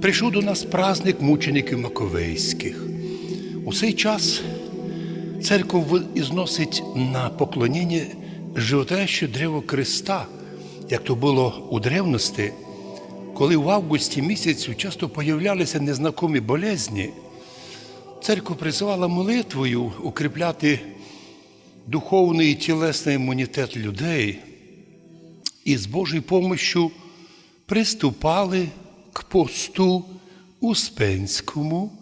Прийшов до нас праздник мучеників Маковейських. У цей час церква ізносить на поклоніння животворяще древо Христа, як то було у древності, коли в августі місяцю часто появлялися незнакомі болезні. Церква призивала молитвою укріпляти духовний і тілесний імунітет людей і з Божою помощю приступали посту Успенському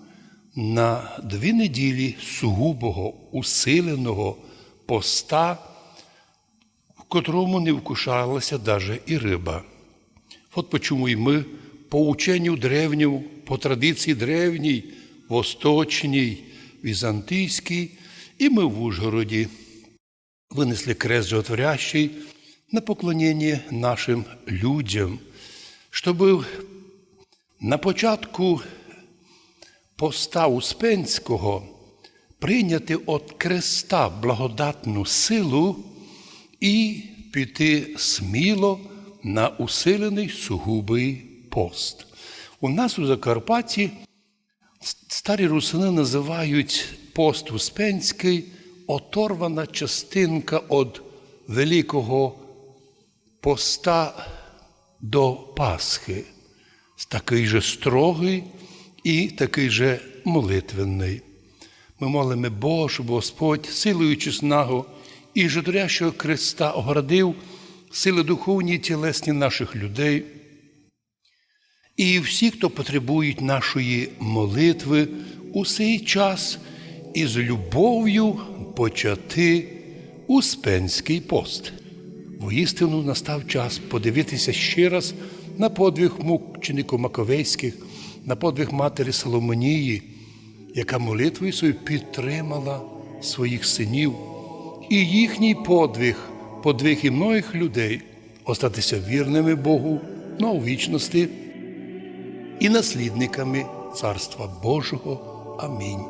на дві неділі сугубого усиленого поста, в котрому не вкушалася даже і риба. От почому і ми по ученню древньому, по традиції древній, восточній, візантийській, і ми в Ужгороді винесли крест животворящий на поклонення нашим людям, щоб на початку поста Успенського прийняти від креста благодатну силу і піти сміло на усилений сугубий пост. У нас у Закарпатті старі русини називають пост Успенський оторвана частинка від Великого поста до Пасхи, такий же строгий і такий же молитвенний. Ми молимо щоб Господь, силою чесного і житорящого Христа оградив сили духовні і тілесні наших людей. І всі, хто потребують нашої молитви, у цей час із любов'ю почати Успенський пост. Воістину настав час подивитися ще раз на подвиг мучеників Маковейських, на подвиг матері Соломонії, яка молитвою свою підтримала своїх синів, і їхній подвиг, подвиг і многих людей остатися вірними Богу на вічності і наслідниками Царства Божого. Амінь.